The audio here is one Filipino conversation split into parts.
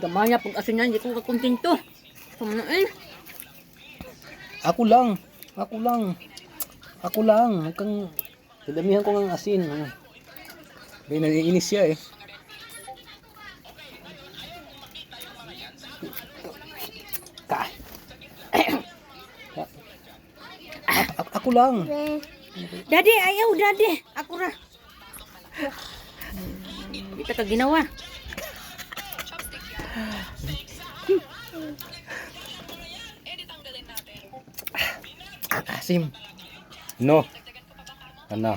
gamaya pag asin yan, hindi ko kakontinto. Kamano eh. Ako lang. Ako lang. Ako lang. Huwag kang... Dadamihan ko ng asin. Ano? Kaya naiinis siya eh. Ka. A- ako lang. Daddy, ayaw, daddy. Ako ra. Hindi ka ginawa. Asim. No. Ano?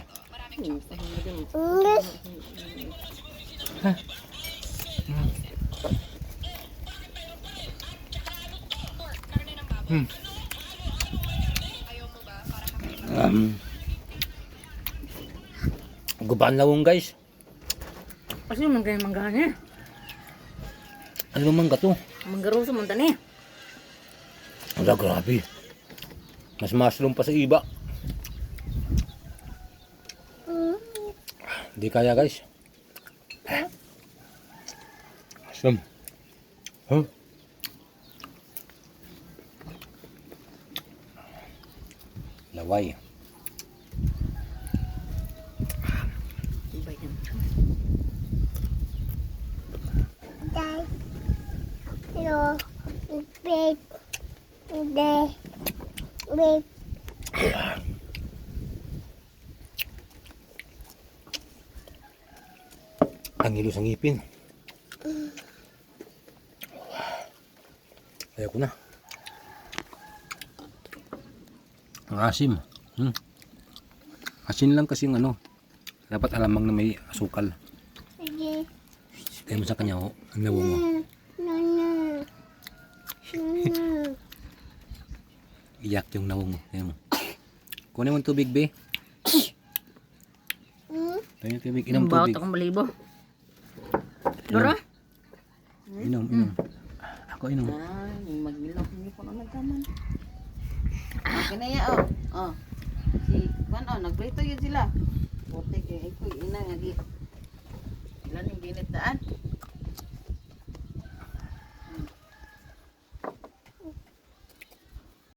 Hmm. Um, gubaan lawong guys. Kasi yung mangga niya. Ano man ka to? Manggaroso mo tani. Wala, grabe. Mas mushroom pa sa iba. Hindi kaya guys. Mushroom. Huh? Laway. Ibay Hello. Big. Big. Big. Ang ilo sa ngipin. Ayaw ko na. Ang asim. Hmm. Asin lang kasing ano. Dapat alamang na may asukal. Sige. Kaya mo sa kanya, oh, ang lawong mo. No. Iyak yung nawong mo. Tingnan mo. Kunin mo tubig, be. Yung tubig. Inom Bawat tubig. akong balibo. Dora? Inom, inom. Ako inom. Ay, mag-ilok. Hindi ko na nagkaman. Okay na yan, oh. Oh. Si, kan, oh, nagprito yun sila. Puti kay ito, ina nga di. Ilan yung ginit daan?